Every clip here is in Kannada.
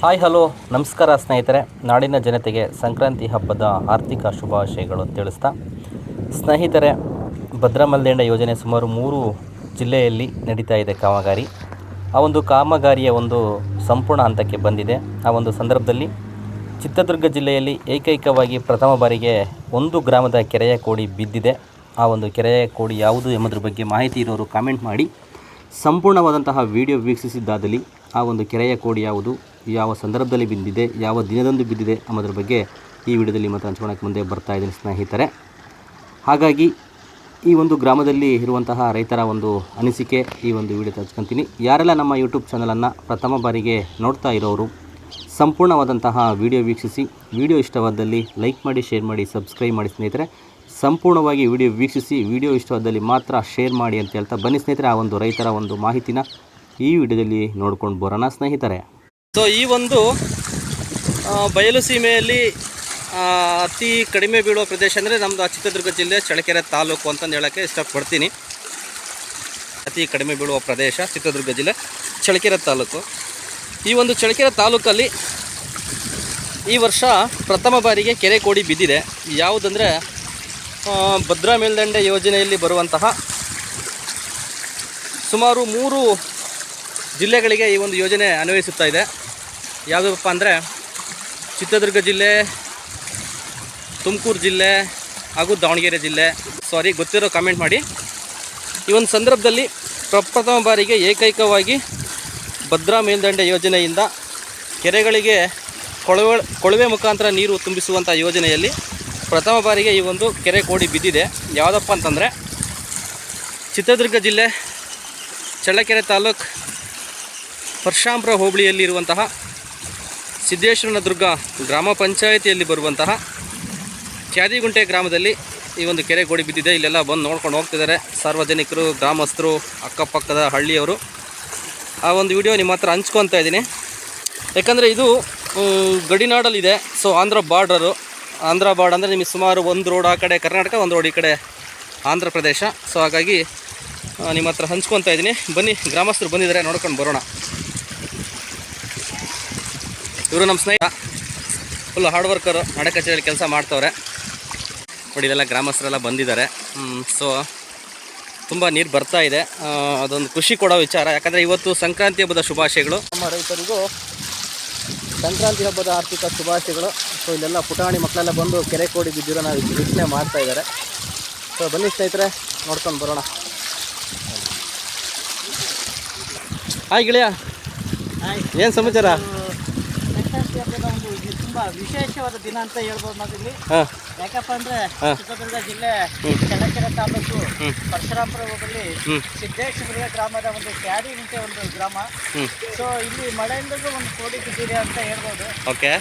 Hi, hello. ನಮಸ್ಕಾರ ಸ್ನೇಹಿತರೆ. ನಾಡಿನ ಜನತೆಗೆ ಸಂಕ್ರಾಂತಿ ಹಬ್ಬದ ಆರ್ಥಿಕ ಶುಭಾಶಯಗಳು ತಿಳಿಸ್ತಾ. ಸ್ನೇಹಿತರೆ ಭದ್ರಾ ಮಲ್ದಂಡ ಯೋಜನೆ ಸುಮಾರು ಮೂರು ಜಿಲ್ಲೆಯಲ್ಲಿ ನಡೀತಾ ಇದೆ ಕಾಮಗಾರಿ. ಆ ಒಂದು ಕಾಮಗಾರಿಯ ಒಂದು ಸಂಪೂರ್ಣ ಹಂತಕ್ಕೆ ಬಂದಿದೆ. ಆ ಒಂದು ಸಂದರ್ಭದಲ್ಲಿ ಚಿತ್ರದುರ್ಗ ಜಿಲ್ಲೆಯಲ್ಲಿ ಏಕೈಕವಾಗಿ ಪ್ರಥಮ ಬಾರಿಗೆ ಒಂದು ಗ್ರಾಮದ ಕೆರೆಯ ಕೋಡಿ ಬಿದ್ದಿದೆ. ಆ ಒಂದು ಕೆರೆಯ ಕೋಡಿ ಯಾವುದು ಎಂಬುದ್ರ ಬಗ್ಗೆ ಮಾಹಿತಿ ಇರೋರು ಕಾಮೆಂಟ್ ಮಾಡಿ. ಸಂಪೂರ್ಣವಾದಂತಹ ವಿಡಿಯೋ ವೀಕ್ಷಿಸಿದ್ದಾದಲ್ಲಿ ಆ ಒಂದು ಕೆರೆಯ ಕೋಡಿ ಯಾವುದು, ಯಾವ ಸಂದರ್ಭದಲ್ಲಿ ಬಿದ್ದಿದೆ, ಯಾವ ದಿನದಂದು ಬಿದ್ದಿದೆ ಅನ್ನೋದ್ರ ಬಗ್ಗೆ ಈ ವಿಡಿಯೋದಲ್ಲಿ ಮಾತ್ರ ಹಂಚ್ಕೊಳಕ್ಕೆ ಮುಂದೆ ಬರ್ತಾ ಇದ್ದೀನಿ ಸ್ನೇಹಿತರೆ. ಹಾಗಾಗಿ ಈ ಒಂದು ಗ್ರಾಮದಲ್ಲಿ ಇರುವಂತಹ ರೈತರ ಒಂದು ಅನಿಸಿಕೆ ಈ ಒಂದು ವಿಡಿಯೋ ಹಚ್ಕೊತೀನಿ. ಯಾರೆಲ್ಲ ನಮ್ಮ ಯೂಟ್ಯೂಬ್ ಚಾನಲನ್ನು ಪ್ರಥಮ ಬಾರಿಗೆ ನೋಡ್ತಾ ಇರೋರು, ಸಂಪೂರ್ಣವಾದಂತಹ ವಿಡಿಯೋ ವೀಕ್ಷಿಸಿ, ವಿಡಿಯೋ ಇಷ್ಟವಾದಲ್ಲಿ ಲೈಕ್ ಮಾಡಿ, ಶೇರ್ ಮಾಡಿ, ಸಬ್ಸ್ಕ್ರೈಬ್ ಮಾಡಿ ಸ್ನೇಹಿತರೆ. ಸಂಪೂರ್ಣವಾಗಿ ವಿಡಿಯೋ ವೀಕ್ಷಿಸಿ, ವಿಡಿಯೋ ಇಷ್ಟವಾದಲ್ಲಿ ಮಾತ್ರ ಶೇರ್ ಮಾಡಿ ಅಂತ ಹೇಳ್ತಾ ಬನ್ನಿ ಸ್ನೇಹಿತರೆ. ಆ ಒಂದು ರೈತರ ಒಂದು ಮಾಹಿತಿನ ಈ ವಿಡಿಯೋದಲ್ಲಿ ನೋಡ್ಕೊಂಡು ಬರೋಣ ಸ್ನೇಹಿತರೆ. ಸೊ ಈ ಒಂದು ಬಯಲು ಸೀಮೆಯಲ್ಲಿ ಅತಿ ಕಡಿಮೆ ಬೀಳುವ ಪ್ರದೇಶ ಅಂದರೆ ನಮ್ಮದು ಚಿತ್ರದುರ್ಗ ಜಿಲ್ಲೆ ಚಳಕೆರೆ ತಾಲೂಕು ಅಂತಂದು ಹೇಳೋಕ್ಕೆ ಇಷ್ಟಪಡ್ತೀನಿ. ಅತಿ ಕಡಿಮೆ ಬೀಳುವ ಪ್ರದೇಶ ಚಿತ್ರದುರ್ಗ ಜಿಲ್ಲೆ ಚಳ್ಳಕೆರೆ ತಾಲೂಕು. ಈ ಒಂದು ಚಳಕೆರೆ ತಾಲೂಕಲ್ಲಿ ಈ ವರ್ಷ ಪ್ರಥಮ ಬಾರಿಗೆ ಕೆರೆ ಕೋಡಿ ಬಿದ್ದಿದೆ. ಯಾವುದಂದರೆ ಭದ್ರಾ ಮೇಲ್ದಂಡೆ ಯೋಜನೆಯಲ್ಲಿ ಬರುವಂತಹ ಸುಮಾರು ಮೂರು ಜಿಲ್ಲೆಗಳಿಗೆ ಈ ಒಂದು ಯೋಜನೆ ಅನ್ವಯಿಸುತ್ತಾ ಇದೆ. ಯಾವುದಪ್ಪ ಅಂದರೆ ಚಿತ್ರದುರ್ಗ ಜಿಲ್ಲೆ, ತುಮಕೂರು ಜಿಲ್ಲೆ ಹಾಗೂ ದಾವಣಗೆರೆ ಜಿಲ್ಲೆ. ಸಾರಿ ಗೊತ್ತಿರೋ ಕಾಮೆಂಟ್ ಮಾಡಿ. ಈ ಒಂದು ಸಂದರ್ಭದಲ್ಲಿ ಪ್ರಪ್ರಥಮ ಬಾರಿಗೆ ಏಕೈಕವಾಗಿ ಭದ್ರಾ ಮೇಲ್ದಂಡೆ ಯೋಜನೆಯಿಂದ ಕೆರೆಗಳಿಗೆ ಕೊಳವೆ ಕೊಳವೆ ಮುಖಾಂತರ ನೀರು ತುಂಬಿಸುವಂಥ ಯೋಜನೆಯಲ್ಲಿ ಪ್ರಥಮ ಬಾರಿಗೆ ಈ ಒಂದು ಕೆರೆ ಕೋಡಿ ಬಿದ್ದಿದೆ. ಯಾವುದಪ್ಪ ಅಂತಂದರೆ ಚಿತ್ರದುರ್ಗ ಜಿಲ್ಲೆ, ಚಳ್ಳಕೆರೆ ತಾಲೂಕು ಪರಶಾಂಪುರ ಹೋಬಳಿಯಲ್ಲಿರುವಂತಹ ಸಿದ್ದೇಶ್ವರನ ದುರ್ಗ ಗ್ರಾಮ ಪಂಚಾಯಿತಿಯಲ್ಲಿ ಬರುವಂತಹ ಕ್ಯಾದಿಗುಂಟೆ ಗ್ರಾಮದಲ್ಲಿ ಈ ಒಂದು ಕೆರೆ ಗೋಡಿ ಬಿದ್ದಿದೆ. ಇಲ್ಲೆಲ್ಲ ಬಂದು ನೋಡ್ಕೊಂಡು ಹೋಗ್ತಿದ್ದಾರೆ ಸಾರ್ವಜನಿಕರು, ಗ್ರಾಮಸ್ಥರು, ಅಕ್ಕಪಕ್ಕದ ಹಳ್ಳಿಯವರು. ಆ ಒಂದು ವಿಡಿಯೋ ನಿಮ್ಮ ಹತ್ರ ಹಂಚ್ಕೊತಾ ಇದ್ದೀನಿ. ಯಾಕಂದರೆ ಇದು ಗಡಿನಾಡಲ್ಲಿದೆ. So Andhra border Andhra border ಅಂದರೆ ನಿಮಗೆ ಸುಮಾರು ಒಂದು ರೋಡ್ ಆ ಕಡೆ ಕರ್ನಾಟಕ, ಒಂದು ರೋಡ್ ಈ ಕಡೆ ಆಂಧ್ರ ಪ್ರದೇಶ. ಸೊ ಹಾಗಾಗಿ ನಿಮ್ಮ ಹತ್ರ ಹಂಚ್ಕೊತಾ ಇದ್ದೀನಿ. ಬನ್ನಿ, ಗ್ರಾಮಸ್ಥರು ಬಂದಿದ್ದಾರೆ, ನೋಡ್ಕೊಂಡು ಬರೋಣ. ಇವರು ನಮ್ಮ ಸ್ನೇಹಿತ. ಫುಲ್ ಹಾರ್ಡ್ ವರ್ಕರು ನಡೆ ಕಚೇರಿಯಲ್ಲಿ ಕೆಲಸ ಮಾಡ್ತವ್ರೆ. ನೋಡಿ ಇದೆಲ್ಲ ಗ್ರಾಮಸ್ಥರೆಲ್ಲ ಬಂದಿದ್ದಾರೆ. ಸೊ ತುಂಬ ನೀರು ಬರ್ತಾ ಇದೆ. ಅದೊಂದು ಖುಷಿ ಕೊಡೋ ವಿಚಾರ. ಯಾಕಂದರೆ ಇವತ್ತು ಸಂಕ್ರಾಂತಿ ಹಬ್ಬದ ಶುಭಾಶಯಗಳು. ನಮ್ಮ ರೈತರಿಗೂ ಸಂಕ್ರಾಂತಿ ಹಬ್ಬದ ಆರ್ಥಿಕ ಶುಭಾಶಯಗಳು. ಸೊ ಇಲ್ಲೆಲ್ಲ ಪುಟಾಣಿ ಮಕ್ಕಳೆಲ್ಲ ಬಂದು ಕೆರೆ ಕೋಡಿ ಬಿದ್ದಿರೋ ನಾವು ವೀಕ್ಷಣೆ ಮಾಡ್ತಾ ಇದ್ದಾರೆ. ಸೊ ಬನ್ನಿ ಸ್ನೇಹಿತರೆ ನೋಡ್ಕೊಂಡು ಬರೋಣ. ಹಾಯ್ ಗಿಳಿಯ. ಏನು ಸಮಾಚಾರ? ಸಂಕ್ರಾಂತಿ ಒಂದು ಇದು ತುಂಬಾ ವಿಶೇಷವಾದ ದಿನ ಅಂತ ಹೇಳ್ಬೋದು ನಾವಿಲ್ಲಿ ಯಾಕಪ್ಪ ಅಂದ್ರೆ. ಚಿತ್ರದುರ್ಗ ಜಿಲ್ಲೆ ಚಳ್ಳಕೆರೆ ತಾಲೂಕು ಪರಶುರಾಮಪುರ ಹೋಗಲಿ. ಸಿದ್ದೇಶ್ವರ ಗ್ರಾಮದ ಒಂದು ಕ್ಯಾರಿ ಅಂತ ಒಂದು ಗ್ರಾಮ. ಸೊ ಇಲ್ಲಿ ಮಳೆಯಿಂದಲೂ ಒಂದು ಕೋಡಿ ಬಿದ್ದಿದೆ ಅಂತ ಹೇಳ್ಬೋದು.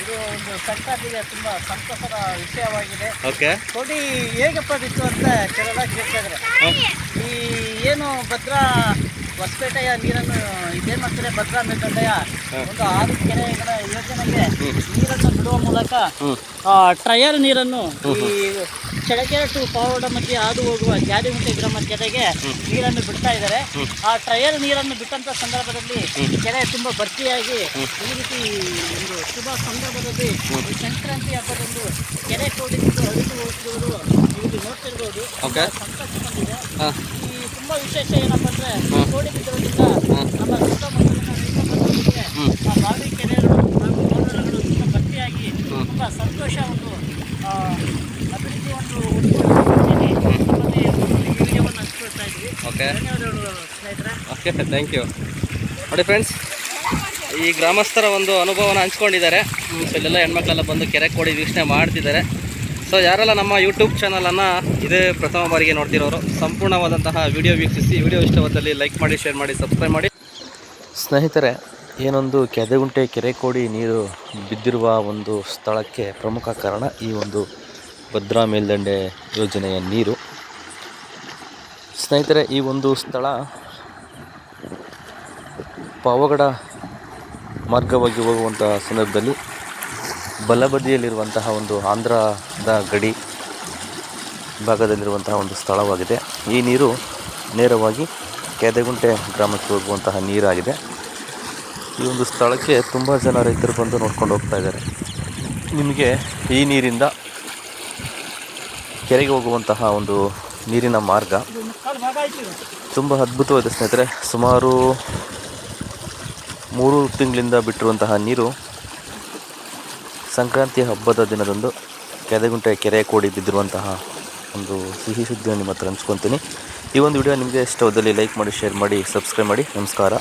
ಇದು ಒಂದು ಸಂಕ್ರಾಂತಿಗೆ ತುಂಬಾ ಸಂತಸದ ವಿಷಯವಾಗಿದೆ. ಕೋಡಿ ಹೇಗಪ್ಪ ಬಿತ್ತು ಅಂತ ಕೆಲವೆಲ್ಲ ಕೇಳ್ತಾ ಈ ಏನು ಭದ್ರಾ ಹೊಸಪೇಟೆಯ ನೀರನ್ನು ಇದೇನು ಮಾಡ್ತಾರೆ? ಭದ್ರಾ ಮೇಲ್ದಂಡೆಯ ಒಂದು ಆರು ಕೆರೆಗಳ ಯೋಜನೆಗೆ ನೀರನ್ನು ಬಿಡುವ ಮೂಲಕ ಆ ಟ್ರಯಲ್ ನೀರನ್ನು ಈ ಚಳಕೆರೆ ಟು ಪಾವಡ ಮಧ್ಯೆ ಹಾದು ಹೋಗುವ ಜಾರಿಗುಂಟೆ ಗ್ರಾಮ ಕೆರೆಗೆ ನೀರನ್ನು ಬಿಡ್ತಾ ಇದ್ದಾರೆ. ಆ ಟ್ರಯಲ್ ನೀರನ್ನು ಬಿಟ್ಟಂತ ಸಂದರ್ಭದಲ್ಲಿ ಕೆರೆ ತುಂಬಾ ಭರ್ತಿಯಾಗಿ ಈ ರೀತಿ ಒಂದು ಶುಭ ಸಂದರ್ಭದಲ್ಲಿ ಸಂಕ್ರಾಂತಿ ಹಬ್ಬದಂದು ಕೆರೆ ಕೋಡಿ ಹರಿದು ಹೋಗ್ತಿರುವುದು ಇಲ್ಲಿ ನೋಡ್ತಿರ್ಬೋದು. ಸಂತೋಷ ಬಂದಿದೆ ತುಂಬಾ ವಿಶೇಷ ಏನಪ್ಪ ಅಂದ್ರೆ ಕೋಡಿ ಬಿದ್ದೋದ್ರಿಂದ ನಮ್ಮ ಸುತ್ತಮುತ್ತಲಿನ ಆ ಬಾವಿ ಕೆರೆಗಳು ಹಾಗೂ ಬೋರ್ವೆಲ್ಗಳು ತುಂಬ ಭರ್ತಿಯಾಗಿ ತುಂಬಾ ಸಂತೋಷ ಒಂದು ಅಭಿವೃದ್ಧಿ ಒಂದು ಉತ್ಪನ್ನ ಒಂದು ಈ ವಿಡಿಯೋವನ್ನು ಹಂಚ್ಕೊಳ್ತಾ ಇದ್ವಿ. ಧನ್ಯವಾದಗಳು ಸ್ನೇಹಿತರೆ. ಓಕೆ ಥ್ಯಾಂಕ್ ಯು ನೋಡಿ ಫ್ರೆಂಡ್ಸ್ ಈ ಗ್ರಾಮಸ್ಥರ ಒಂದು ಅನುಭವನ ಹಂಚ್ಕೊಂಡಿದ್ದಾರೆ. ಸೊ ಇಲ್ಲೆಲ್ಲ ಹೆಣ್ಮಕ್ಳೆಲ್ಲ ಬಂದು ಕೆರೆ ಕೋಡಿ ವೀಕ್ಷಣೆ ಮಾಡ್ತಿದ್ದಾರೆ. ಸೊ ಯಾರೆಲ್ಲ ನಮ್ಮ ಯೂಟ್ಯೂಬ್ ಚಾನಲನ್ನು ಇದೇ ಪ್ರಥಮ ಬಾರಿಗೆ ನೋಡ್ತಿರೋರು, ಸಂಪೂರ್ಣವಾದಂತಹ ವಿಡಿಯೋ ವೀಕ್ಷಿಸಿ ವಿಡಿಯೋ ಇಷ್ಟವಾದಲ್ಲಿ ಲೈಕ್ ಮಾಡಿ ಶೇರ್ ಮಾಡಿ ಸಬ್ಸ್ಕ್ರೈಬ್ ಮಾಡಿ. ಸ್ನೇಹಿತರೆ, ಏನೊಂದು ಕೆದೆಗುಂಟೆ ಕೆರೆ ಕೋಡಿ ನೀರು ಬಿದ್ದಿರುವ ಒಂದು ಸ್ಥಳಕ್ಕೆ ಪ್ರಮುಖ ಕಾರಣ ಈ ಒಂದು ಭದ್ರಾ ಮೇಲ್ದಂಡೆ ಯೋಜನೆಯ ನೀರು. ಸ್ನೇಹಿತರೆ, ಈ ಒಂದು ಸ್ಥಳ ಪಾವಗಡ ಮಾರ್ಗವಾಗಿ ಹೋಗುವಂಥ ಸಂದರ್ಭದಲ್ಲಿ ಬಲಬದಿಯಲ್ಲಿರುವಂತಹ ಒಂದು ಆಂಧ್ರದ ಗಡಿ ಭಾಗದಲ್ಲಿರುವಂತಹ ಒಂದು ಸ್ಥಳವಾಗಿದೆ. ಈ ನೀರು ನೇರವಾಗಿ ಕೆದೆಗುಂಟೆ ಗ್ರಾಮಕ್ಕೆ ಹೋಗುವಂತಹ ನೀರಾಗಿದೆ. ಈ ಒಂದು ಸ್ಥಳಕ್ಕೆ ತುಂಬ ಜನ ರೈತರು ಬಂದು ನೋಡ್ಕೊಂಡು ಹೋಗ್ತಾ ಇದ್ದಾರೆ. ನಿಮಗೆ ಈ ನೀರಿಂದ ಕೆರೆಗೆ ಹೋಗುವಂತಹ ಒಂದು ನೀರಿನ ಮಾರ್ಗ. ತುಂಬ ಅದ್ಭುತವಾದ ಸ್ನೇಹಿತರೆ. ಸುಮಾರು ಮೂರು ತಿಂಗಳಿಂದ ಬಿಟ್ಟಿರುವಂತಹ ನೀರು ಸಂಕ್ರಾಂತಿ ಹಬ್ಬದ ದಿನದಂದು ಕೆರೆಗುಂಟೆ ಕೆರೆ ಕೋಡಿ ಬಿದ್ದಿರುವಂತಹ ಒಂದು ಸಿಹಿ ಸುದ್ದಿಯನ್ನು ನಿಮ್ಮ ಹತ್ರ ಹಂಚ್ಕೊತೀನಿ. ಈ ಒಂದು ವಿಡಿಯೋ ನಿಮಗೆ ಇಷ್ಟವಾದಲ್ಲಿ ಲೈಕ್ ಮಾಡಿ, ಶೇರ್ ಮಾಡಿ, ಸಬ್ಸ್ಕ್ರೈಬ್ ಮಾಡಿ. ನಮಸ್ಕಾರ.